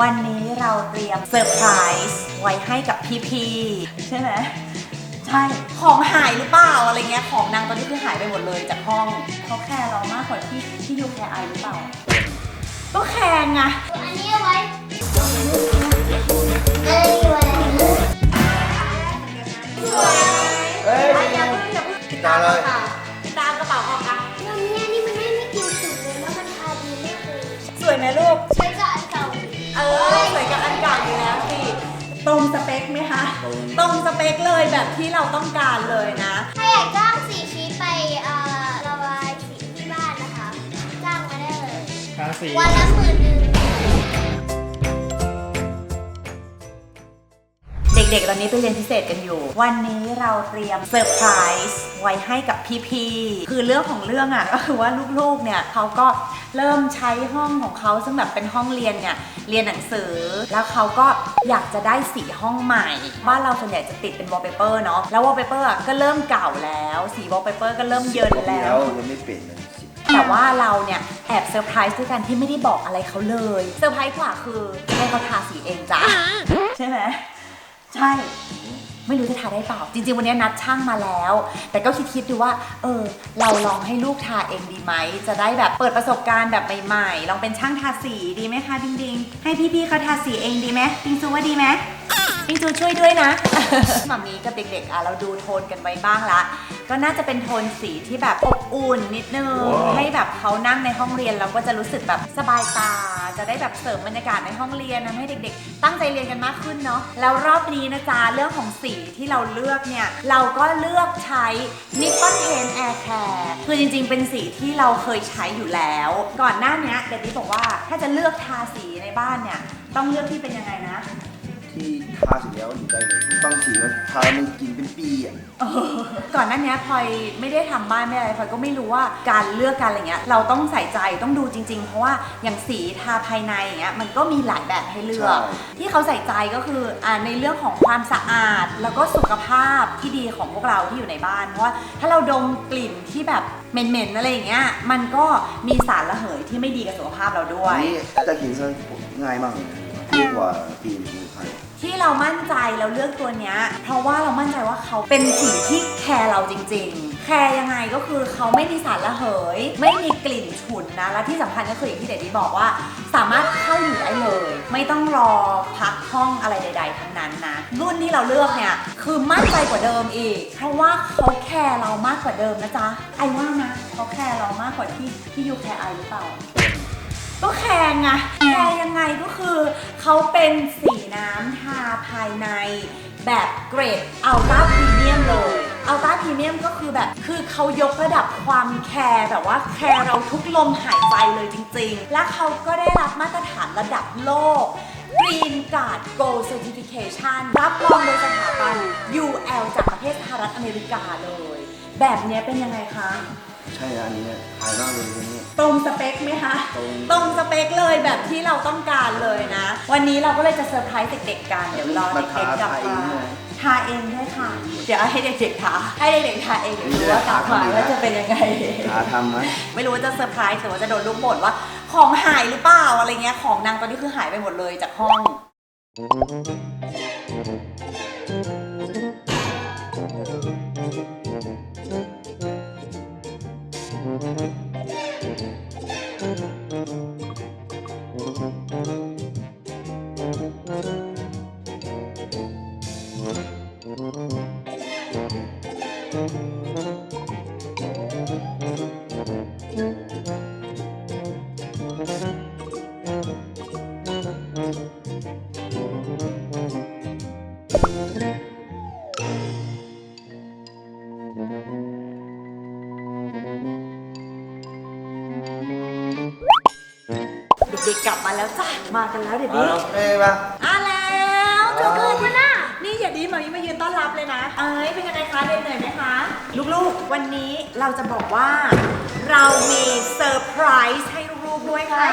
วันนี้เราเตรียมเซอร์ไพรส์ไว้ให้กับพี่ๆใช่ไหมใช่ของหายหรือเปล่าอะไรเงี้ยของนางตอนนี้คือหายไปหมดเลยจากห้องเขาแคร์เรามากกว่าที่ที่ยูแคร์ไอหรือเปล่าก็แคร์ไงอันนี้เอาไว้เอ้ยไว้เอ้ยไอ้อย่าเพิ่งอย่าเพิ่งติดตามเราค่ะติดตามกระเป๋า สเปคไหมคะ ตรงสเปคเลยแบบที่เราต้องการเลยนะ ถ้าอยากจ้างสีชีสไปเอ่อระบายสีที่บ้านนะคะ จ้างมาได้เลย ทาสี วันละหมื่นหนึ่ง ด็กๆ ตอนนี้ไปเรียนพิเศษกันอยู่ วันนี้เราเตรียมเซอร์ไพรส์ไว้ให้กับพี่ๆ คือเรื่องของเรื่องอะก็คือว่าลูกๆ เนี่ยเขาก็เริ่มใช้ห้องของเขาซึ่งแบบเป็นห้องเรียนเนี่ยเรียนหนังสือ แล้วเขาก็อยากจะได้สีห้องใหม่ บ้านเราส่วนใหญ่จะติดเป็นวอลเปเปอร์เนาะ แล้ววอลเปเปอร์ก็เริ่มเก่าแล้ว สีวอลเปเปอร์ก็เริ่มเยินแล้ว ยังไม่เปลี่ยนเลยสิแต่ว่าเราเนี่ยแอบเซอร์ไพรส์ด้วยกันที่ไม่ได้บอกอะไรเขาเลย เซอร์ไพรส์กว่าคือให้เขาทาสีเองจ้ะใช่ไหม ใช่ ไม่รู้จะทาได้เปล่า จริง ๆ วันนี้นัดช่างมาแล้ว แต่ก็คิดคิดๆดูว่า เออ เราลองให้ลูกทาเองดีไหม จะได้แบบเปิดประสบการณ์แบบใหม่ๆ ลองเป็นช่างทาสีดีไหมคะดิงดิงๆให้พี่ๆเขาทาสีเองดีไหมดิงซูว่าดีไหม ดิงซูช่วยด้วยนะหมามีกับเด็กๆอะเราดูโทนกันไว้บ้างละ ก็น่าจะเป็นโทนสีที่แบบอบอุ่นนิดนึง ให้แบบเขานั่งในห้องเรียนแล้วก็จะรู้สึกแบบสบายตา จะได้แบบเสริมบรรยากาศในห้องเรียนทำให้เด็ก ๆ ตั้งใจเรียนกันมากขึ้นเนาะ แล้วรอบนี้นะจ๊ะเรื่องของสีที่เราเลือกเนี่ยเราก็เลือกใช้ Nippon Paint Air Care คือจริง ๆ เป็นสีที่เราเคยใช้อยู่แล้ว ก่อนหน้าเนี้ยเดดดี้บอกว่าถ้าจะเลือกทาสีในบ้านเนี่ยต้องเลือกที่เป็นยังไงนะ ที่ทาเสร็จแล้วอยู่ได้เลยบางสีมันทาแล้วมันกินเป็นปีอะเออก่อนหน้านี้พลอยไม่ได้ทำบ้านไม่อะไรพลอยก็ไม่รู้ว่าการเลือกการอะไรเงี้ยเราต้องใส่ใจต้องดูจริง ๆ เพราะว่าอย่างสีทาภายในอย่างเงี้ยมันก็มีหลายแบบให้เลือก ที่เขาใส่ใจก็คืออ่าในเรื่องของความสะอาด แล้วก็สุขภาพที่ดีของพวกเราที่อยู่ในบ้านเพราะว่าถ้าเราดมกลิ่นที่แบบเหม็นๆอะไรอย่างเงี้ยมันก็มีสารระเหยที่ไม่ดีกับสุขภาพเราด้วอัยนนี้จะกินซะง่ายมากเลยนะดีกว่าปีนสมุนไพร ที่เรามั่นใจเราเลือกตัวเนี้ยเพราะว่าเรามั่นใจว่าเขาเป็นสีที่แคร์เราจริง ๆ แคร์ยังไงก็คือเขาไม่มีสารระเหย ไม่มีกลิ่นฉุนนะ และที่สำคัญก็คืออย่างที่เดดดี้บอกว่า สามารถเข้าอยู่ได้เลย ไม่ต้องรอพักห้องอะไรใด ๆ ทั้งนั้นนะ รุ่นที่เราเลือกเนี่ยคือมั่นใจกว่าเดิมอีก เพราะว่าเขาแคร์เรามากกว่าเดิมนะจ๊ะไอว่านะเขาแคร์เรามากกว่าที่ที่ยูแคร์ไอหรือเปล่า ก็แคร์ไงแคร์ยังไงก็คือเขาเป็นสีน้ำทาภายใน แบบเกรดอัลต้าพรีเมียมเลยอัลต้าพรีเมียมก็คือแบบคือเขายกระดับความแคร์แบบว่าแคร์เราทุกลมหายใจเลยจริง ๆ และเขาก็ได้รับมาตรฐานระดับโลก Green Guard Gold Certification รับรองโดยสถาบัน UL จากประเทศสหรัฐอเมริกาเลย แบบนี้เป็นยังไงคะ ใช่อันนี้เนี่ยหายมากเลยอันนี้ ตรงสเปคไหมคะตรงตรงสเปคเลยแบบที่เราต้องการเลยนะ วันนี้เราก็เลยจะเซอร์ไพรส์เด็กๆกัน เดี๋ยวรอมาเด็ทากๆกลับทาเองมาใช่ไหมทาเองด้วยค่ะ เดี๋ยวให้เด็กๆทาให้เด็กๆทาเองเดี๋ยวดูว่ากลับมาแล้วจะเป็นยังไงทาทำไหมไม่รู้ว่าจะเซอร์ไพรส์หรือว่าจะโดนลูกบ่นว่าของหายหรือเปล่าอะไรเงี้ยของนางตอนนี้คือหายไปหมดเลยจากห้อง เด็กๆกลับมาแล้วจ้ะ มากันแล้วเด็กๆ เอ้ยมา เลยนะ เอ้ยเป็นยังไงคะเรียนเหนื่อยไหมคะ ลูกๆ วันนี้เราจะบอกว่า เรามีเซอร์ไพรส์ให้ลูกๆด้วยค่ะ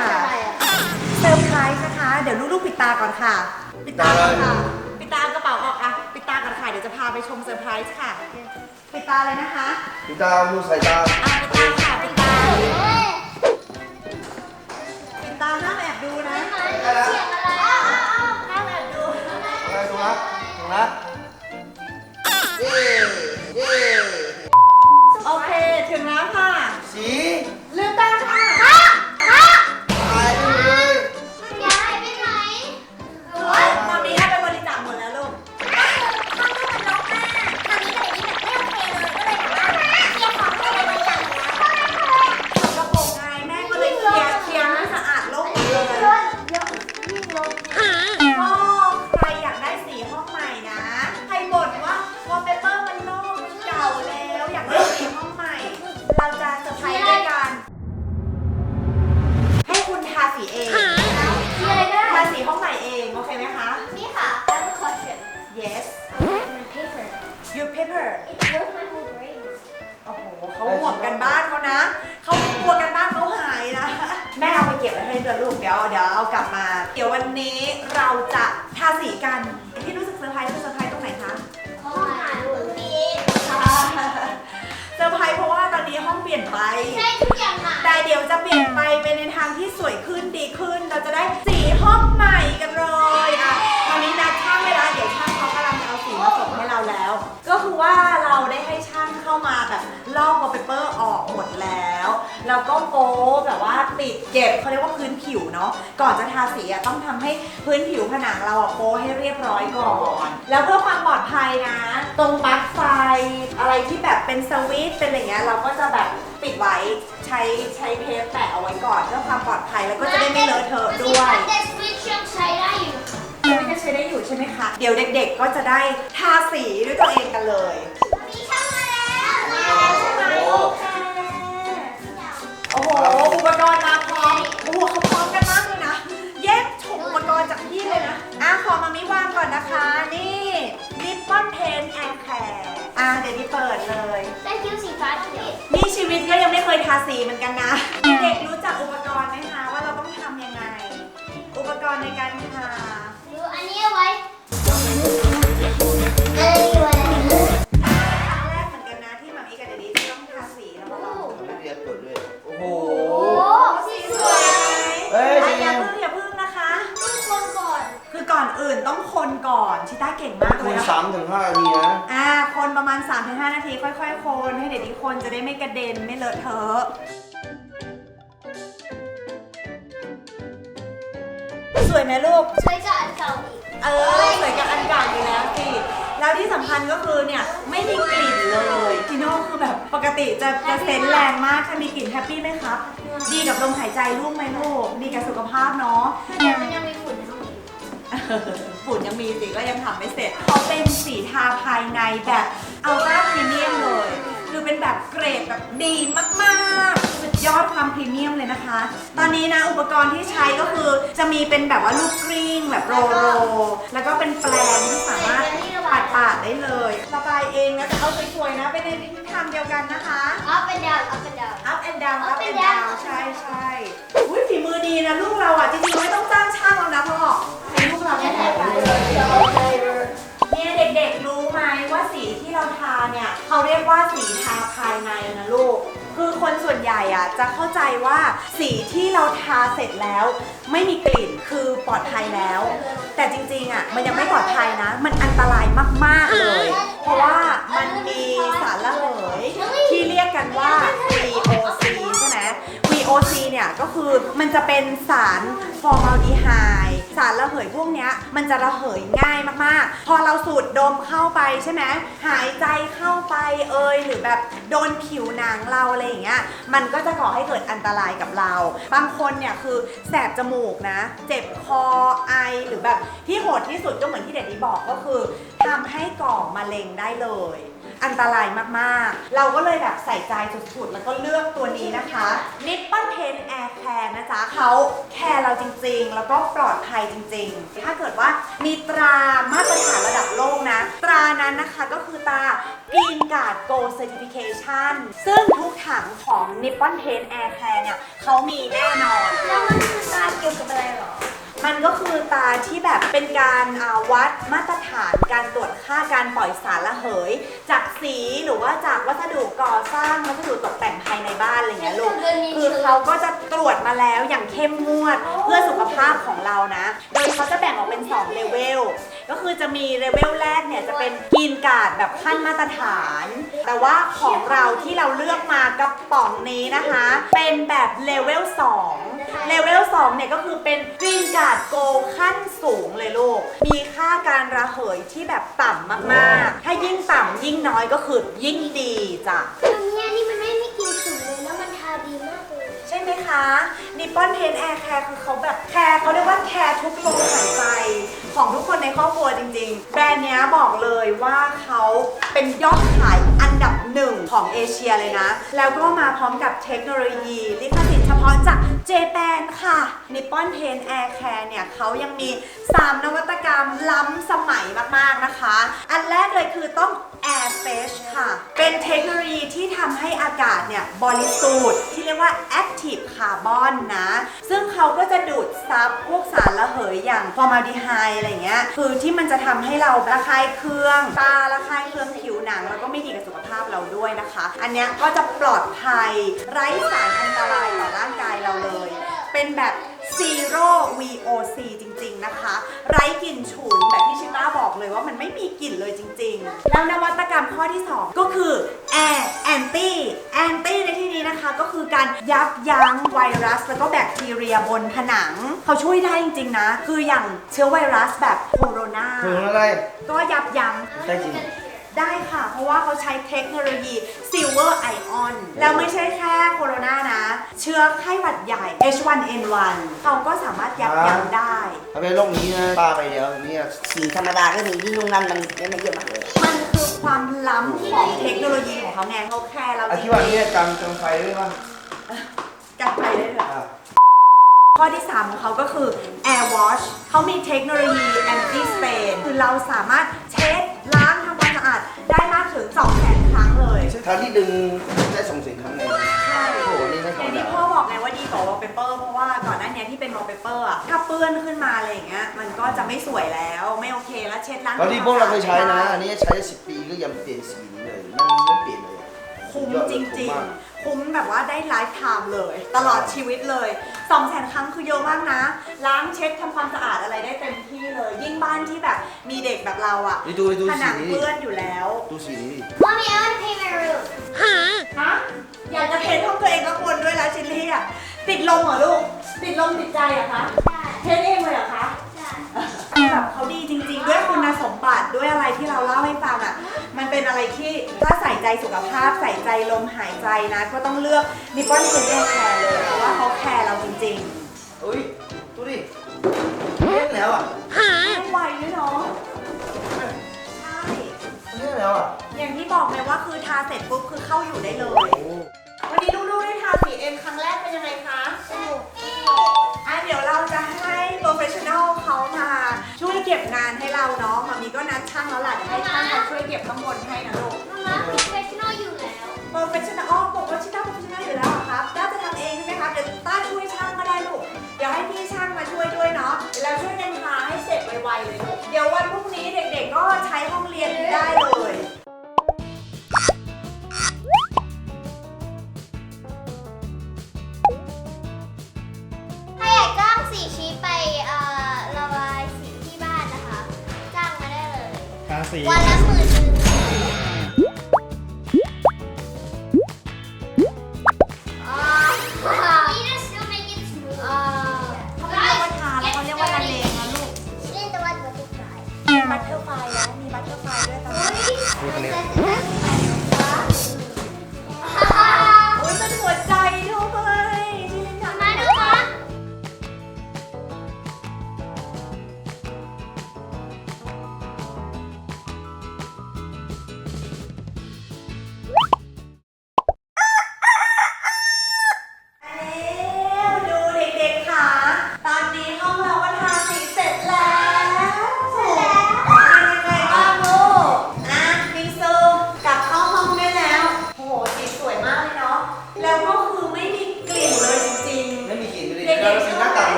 เซอร์ไพรส์นะคะ เดี๋ยวลูกๆปิดตาก่อนค่ะ ปิดตาก่อค่ะ ปิดตากระเป๋าออกอะปิดตาก่อนค่ะ เดี๋ยวจะพาไปชมเซอร์ไพรส์ค่ะ ปิดตาเลยนะคะ ปิดตาลูกใส่ตาปิดตาค่ะ ปิดตา ปิดตาห้ามแอบดูนะเฉียดอะไรห้ามแอบดูอะตรงนะ โอเค ถึงแล้วค่ะ สี ไรอะเอากลับมา เดี๋ยววันนี้เราจะทาสีกันที่รู้สึกเซอร์ไพรส์คือเซอร์ไพรส์ตรงไหนคะห้องอาหารหรูนี้เซอร์ไพรส์เพราะว่าตอนนี้ห้องเปลี่ยนไปใช่ทุกอย่างหายแต่เดี๋ยวจะเปลี่ยนไปไปในทางที่สวยขึ้นดีขึ้น เราจะได้สีห้องใหม่กันเลยอะตอนนี้นัดช่างไว้แล้วเดี๋ยวช่างเขากำลังจะเอาสีมาส่งให้เราแล้ว ก็คือว่าเราได้ให้ช่างเข้ามาแบบลอกวอลเปเปอร์ออกหมด แล้วแล้วก็โป๊แบบว่าติดเก็บเขาเรียกว่าพื้นผิวเนาะก่อนจะทาสีอะต้องทำให้พื้นผิวผนังเราอะโป๊ให้เรียบร้อยก่อน แล้วเพื่อความปลอดภัยนะ ตรงปลั๊กไฟอะไรที่แบบเป็นสวิตช์เป็นอะไรเงี้ยเราก็จะแบบปิดไว้ใช้ใช้เทปแปะเอาไว้ก่อนเพื่อความปลอดภัยแล้วก็จะได้ไม่เลอะเทอะด้วย แต่สวิตช์ยังใช้ได้อยู่ไม่จะใช้ได้อยู่ใช่ไหมคะ เดี๋ยวเด็กๆ ก็จะได้ทาสีด้วยตัวเองกันเลย มีช่างมาแล้วมาแล้วใช่ไหมโอเคโอ้โหอุ ปกรณ์มาพร้อมโอ้โหเขาพร้อมกันมากเลยนะ แยกฉกอุปกรณ์จากพี่เลยนะ อะขอมามิวางก่อนนะคะ นี่นิปปอนเพนแอร์แคร์อะเดี๋ยวนี้เปิดเลย ได้คิ้วสีฟ้าทีนี่ชีวิตก็ยังไม่เคยทาสีเหมือนกันนะ เด็กรู้จักอุปกรณ์ไหมคะว่าเราต้องทำยังไง อุปกรณ์ในการทา ดูอันนี้เอาไว้เอ้ย อก่อนอื่นต้องคนก่อนชิต้าเก่งมากเลคุยณนะสามถึงห้านาทีนะ อ่า คนประมาณ 3-5 นาที ค่อย ๆ คนให้เด็กๆคนจะได้ไม่กระเด็นไม่เลอะเทอะ สวยไหมลูก ใช้กับอันเก่าอีกเออสวยกับอันเก่าอยู่แล้วสิ แล้วที่สำคัญก็คือเนี่ย ไม่มีกลิ่นเลยจิโน่คือแบบปกติจะจะเซนส์แรงมากจะมีกลิ่นแฮปปี้ไหมครับ ดีกับลมหายใจลูกไหมลูก ดีกับสุขภาพเนาะแต่มันยังมีฝุ่นในห้องนี้ ฝุ่นยังมีสิก็ยังทำไม่เสร็จเขาเป็นสีทาภายในแบบอัลตร้าพรีเมียมเลย คือเป็นแบบเกรดแบบดีมากๆ สุดยอดความพรีเมียมเลยนะคะ ตอนนี้นะอุปกรณ์ที่ใช้ก็คือจะมีเป็นแบบว่าลูกกริ้งแบบโรลโรแล้วก็เป็นแปรงที่สามารถปัดปาดๆได้เลยระบายเองนะแต่เอาสวยๆนะไปในทิศทางเดียวกันนะคะอัพเป็นดาวอัพเป็นดาว up and down up Up and and down down ใช่ใช่อุ้ยฝีมือดีนะลูกเราอะจริงๆไม่ต้องจ้างช่างแล้วนะพ่อ ให้ลูกเราแค่ๆไปเนี่ยเด็กๆรู้ไหมว่าสีที่เราทาเนี่ยเขาเรียกว่าสีทาภายในนะลูก คือคนส่วนใหญ่อะจะเข้าใจว่าสีที่เราทาเสร็จแล้ว ไม่มีกลิ่นคือปลอดภัยแล้ว แต่จริงๆอะมันยังไม่ปลอดภัยนะ มันอันตรายมากๆเลย เพราะว่ามันมีสารระเหยที่เรียกกันว่า VOC ใช่ไหม VOC เนี่ยก็คือมันจะเป็นสารฟอร์มาลดีไฮด์ สารระเหยพวกเนี้ยมันจะระเหยง่ายมากๆ พอเราสูดดมเข้าไปใช่ไหมหายใจเข้าไปเอยหรือแบบโดนผิวหนังเราอะไรอย่างเงี้ยมันก็จะก่อให้เกิดอันตรายกับเรา บางคนเนี่ยคือแสบจมูกนะ เจ็บคอไอหรือแบบที่โหดที่สุดก็เหมือนที่เด็ดดี้บอกก็คือทำให้ก่อมะเร็งได้เลย อันตรายมากๆ เราก็เลยแบบใส่ใจสุดๆ แล้วก็เลือกตัวนี้นะคะ Nippon Pain Air Care นะจ๊ะเขาแคร์เราจริงๆ แล้วก็ปลอดภัยจริงๆ ถ้าเกิดว่ามีตรามาตรฐานระดับโลกนะ ตรานั้นนะคะก็คือตรา Green Guard Gold Certification ซึ่งทุกถังของ Nippon Pain Air Care เนี่ยเขามีแน่นอน แล้วมันคือตาเกี่ยวกับอะไรหรอ มันก็คือตาที่แบบเป็นการอ่าวัดมาตรฐานการตรวจค่าการปล่อยสารระเหย จากสีหรือว่าจากวัสดุก่อสร้างวัสดุตกแต่งภายในบ้านอะไรเงี้ยลูกคือเขาก็จะตรวจมาแล้วอย่างเข้มงวดเพื่อสุขภาพของเรานะ โดยเขาจะแบ่งออกเป็น2เลเวลก็คือจะมีเลเวลแรกเนี่ยจะเป็นกินการ์ดแบบขั้นมาตรฐาน แต่ว่าของเราที่เราเลือกมากระป๋องนี้นะคะ เป็นแบบเลเวล2 เลเวล2เนี่ยก็คือเป็นกินการ์ดโกขั้นสูงเลยลูก มีค่าการระเหยที่แบบต่ำมากๆ ถ้ายิ่งต่ำยิ่งน้อยก็คือยิ่งดีจ้ะ อันเนี้ยนี่มันไม่มีกลิ่นฉุนเลยแล้วมันทาดีมากเลยใช่ไหมคะนิปปอนเพนแอร์แคร์คือเขาแบบแคร์เขาเรียกว่าแคร์ทุกลมหายใจของทุกคนในครอบครัวจริง ๆ แบรนด์เนี้ยบอกเลยว่าเขาเป็นยอดขายอันดับหนึ่งของเอเชียเลยนะ แล้วก็มาพร้อมกับเทคโนโลยีลิขสิทธิ์เฉพาะจาก เจแปนค่ะนิปปอนเทนแอร์แคร์เนี่ยเขายังมี 3 นวัตกรรมล้ำสมัยมาก ๆ นะคะ อันแรกเลยคือต้อง Air Fresh ค่ะ เป็นเทคโนโลยีที่ทำให้อากาศเนี่ยบริสุทธิ์ที่เรียกว่า Active Carbon นะ ซึ่งเขาก็จะดูดซับพวกสารระเหยอย่างฟอร์มาลดีไฮด์อะไรเงี้ย คือที่มันจะทำให้เราระคายเคือง ตาระคายเคืองผิวหนัง แล้วก็ไม่ดีกับสุขภาพเราด้วยนะคะ อันเนี้ยก็จะปลอดภัยไร้สารอันตรายต่อร่างกายเราเลยเป็นแบบ Zero VOC จริง ๆ นะคะ ไร้กลิ่นฉุนแบบที่ชิต้าบอกเลยว่ามันไม่มีกลิ่นเลยจริง ๆ แล้วนวัตกรรมข้อที่ 2 ก็คือ Air Anti Anti ในที่นี้นะคะ ก็คือการยับยั้งไวรัส แล้วก็แบคทีเรียบนผนัง เขาช่วยได้จริง ๆ นะ คืออย่างเชื้อไวรัสแบบโคโรนาถึงอะไรก็ยับยั้ง ได้จริง ได้ค่ะ เพราะว่าเขาใช้เทคโนโลยี Silver Ion แล้วไม่ใช่แค่โคโรนานะ เชื้อไข้หวัดใหญ่ H1N1 เขาก็สามารถยับยั้งได้ ถ้าเป็นโรคนี้นะป้าไปเดี๋ยวเนี่ยสีธรรมดาก็มีที่นุ่งนั่นมันไม่เยอะมากเลย มันคือความล้ำของเทคโนโลยีของเขาไงเขาแคร์เราอาจที่ริงว่านี้กำกำไฟด้วยป่ะๆกันไปได้เลย อะข้อที่ 3 ของเขาก็คือ Air Wash เขามีเทคโนโลยี Anti Stain คือเราสามารถเช็ดล้างทำ ความสะอาดได้มากถึง200,000ครั้งเลยครั้งที่ดึงได้ส่งเสียงครั้งหนึ่งใช่โอ้โหนี่ไม่ธรอรมย่างที่ดาพ่อบอกไงว่าดีกว่า wallpaper เพราะว่าก่อนหน้านี้ที่เป็น wallpaper อะถ้าเปื้อนขึ้นมาอะไรอย่างเงี้ยมันก็จะไม่สวยแล้วไม่โอเคแล้วเช็ดล้างตอนที่พวกเราเคยใช้นะ อันนี้ใช้สิบปีก็ยังเปลี่ยนสีนี้เลยมันไม่เปลี่ยนเลยคุ้มสุดยอดจเลยริงมากๆ คุ้มแบบว่าได้ไลฟ์ไทม์เลย ตลอดชีวิตเลย2องแสนครั้งคือเยอะมากนะ ล้างเช็ดทำความสะอาดอะไรได้เต็มที่เลย ยิ่งบ้านที่แบบมีเด็กแบบเราอะนี่ดูดูผสีนังนี้ดิเปื้อนอยู่แล้ว ดูสีนี้ดิ Mommy I want to paint my room ฮะ อยากจะเพ้นห้องตัวเองก็ควรด้วยแล้วชิลลี่อะติดลมเหรอลูก ติดลมติดใจเหรอะคะใช่เพ้นเองเลยเหรอคะใช่แบบเขาดีจริงๆ ด้วยคุณสมบัติด้วยอะไรที่เราเล่าให้ฟังอะมัน เป็นอะไรที่ถ้าใส่ใจสุขภาพใส่ใจลมหายใจนะ ก็ต้องเลือกนิปปอนเทนเนแคร์เลยเพราะว่าเขาแคร์เราจริงอุ้ยดูดิเล่นแล้วอะๆไม่ไวด้วยเนาะใช่ เล่นแล้วอะอย่างที่บอกเลยว่าคือทาเสร็จปุ๊บคือเข้าอยู่ได้เลย โอ้วันนี้ลูกๆได้ทาสีเอ็มครั้งแรกเป็นยังไงคะสนุกอะเดี๋ยวเราจะให้โปรเฟชชั่นอลเขามาช่วย เก็บงานให้เราเนาะมามีก็นัดช่างแล้วแหละเดี๋ยวให้ช่างมาช่วยเก็บข้างบนให้นะลูกมาม่า professional อยู่แล้วโปรเฟชชั่นอลบอกว่าชิต้าโปรเฟชชั่นอลอยู่แล้วเหรอครับต้าจะทำเองใช่ไหมครับเดี๋ยวต้าช่วยช่างก็ได้ลูกเดี๋ยวให้พี่ช่างมาช่วยด้วยเนาะแล้วช่วยกันทาให้เสร็จไวๆเลยลูกเดี๋ยววันพรุ่งนี้เด็ก ๆ ก็ใช้ห้องเรียนได้เลย สีวันละ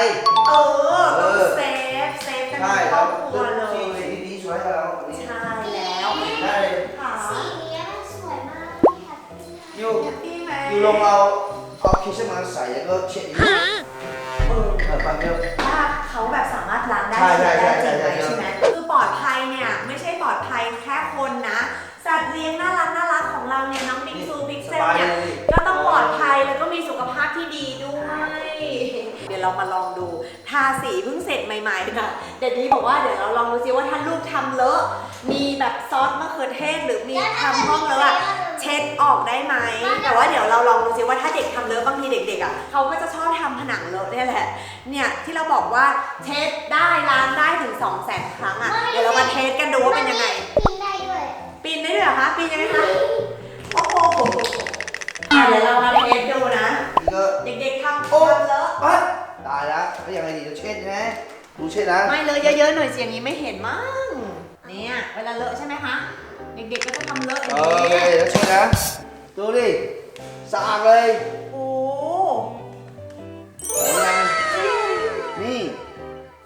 เออต้องเออเซฟเซฟกันใช่ทั้งคครรัอบบครัวเลที่ยดีๆช่วยให้เราอันนี้ใช่แล้วได้เลยค่ะสีนี้สวยมากพี่แฮปปี้อยู่แฮปปี้ไหมอยู่ลองเอาเอาเคชั่นมาใส่แล้วก็เช็ดอีกเออเออฟังเดียวว่าเขาแบบสามารถล้างได้ใช่ใช่ได้ใช่จริงไหมใช่ ใช่ไหมคือปลอดภัยเนี่ยไม่ใช่ปลอดภัยแค่คนนะ สัตว์เลี้ยงน่ารักน่ารักของเราเนี่ยน้องบิงซูพิกเซลเนี่ย ก็ต้องปลอดภัยแล้วก็มีสุขภาพที่ดีด้วย เดี๋ยวเรามาลองดู ทาสีเพิ่งเสร็จใหม่ๆนะเดดดี้บอกว่าเดี๋ยวเราลองดูซิว่าถ้าลูกทำเลอะ มีแบบซอสมะเขือเทศหรือมีทำห้องแล้วอะเช็ดออกได้ไหม แต่ว่าเดี๋ยวเราลองดูซิว่าถ้าเด็กทำเลอะบางทีเด็กๆอะเขาก็จะชอบทำผนังเลอะเนี่ยแหละ เนี่ยที่เราบอกว่าเช็ดได้ล้างได้ถึง2 0 0แสนครั้งอะเดี๋ยวเรามาเทสกันดูว่าเป็นยังไง กินได้ด้วยปีนได้ด้วยเหรอคะปีนยังไงคะโอ้โหอะเดี๋ยวเรามาเทสดูนะนี่ก็เด็กๆทำโอ้ทำเลอะเอ้ย ตายแล้วแล้วยังไงดีจะเช็ดใช่ไหมดูเช็ดนะไม่เลอะเยอะๆหน่อยเสียงนี้ไม่เห็นมั้งเนี่ยเวลาเลอะใช่ไหมคะเด็กๆก็จะทำเลอะอย่างโอนี้เคแล้วเช็ดนะดูดิสะอาดเลยโอ้เห็นยังนี่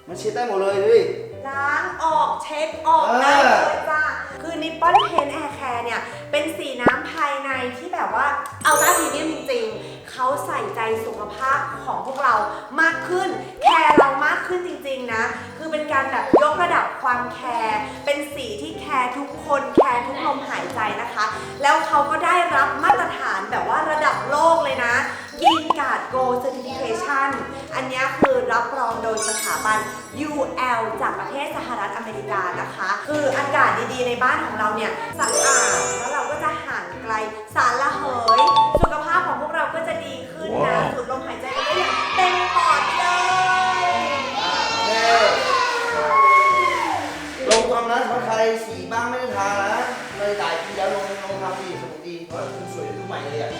มันเช็ดได้หมดเลยดูดิ ล้างออกเช็ดออกเออได้เลยจ้าคือนิปปอนเพนแอร์แคร์เนี่ยเป็นสีน้ำภายในที่แบบว่าเอาต้าพรีเมียมจริงๆ เขาใส่ใจสุขภาพของพวกเรามากขึ้น แคร์เรามากขึ้นจริงๆนะ คือเป็นการแบบยกระดับความแคร์ เป็นสีที่แคร์ทุกคน แคร์ทุกลมหายใจนะคะ แล้วเขาก็ได้รับมาตรฐานแบบว่าระดับโลกเลยนะยิงการ์ดโกลเซอร์ติฟิเคชันอันนี้คือรับรองโดยสถาบัน UL จากประเทศสหรัฐอเมริกานะคะ คืออากาศดีๆในบ้านของเราเนี่ยสะอาดแล้วเราก็จะห่างไกลสารละเหย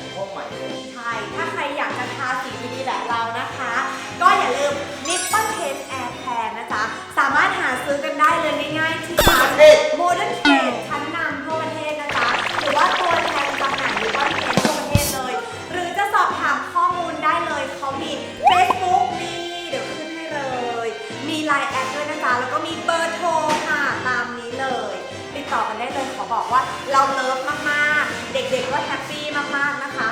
ม่เลยอะห้องใหม่เลย ใช่ ถ้าใครอยากจะทาสีดีๆแบบเรานะคะ ก็อย่าลืม Nippon Paint Air Care นะจ๊ะ สามารถหาซื้อกันได้เลยง่ายๆที่ร้านเทศ ขอบอกว่าเราเลิฟมากๆ เด็กๆก็แฮปปี้มากๆนะคะ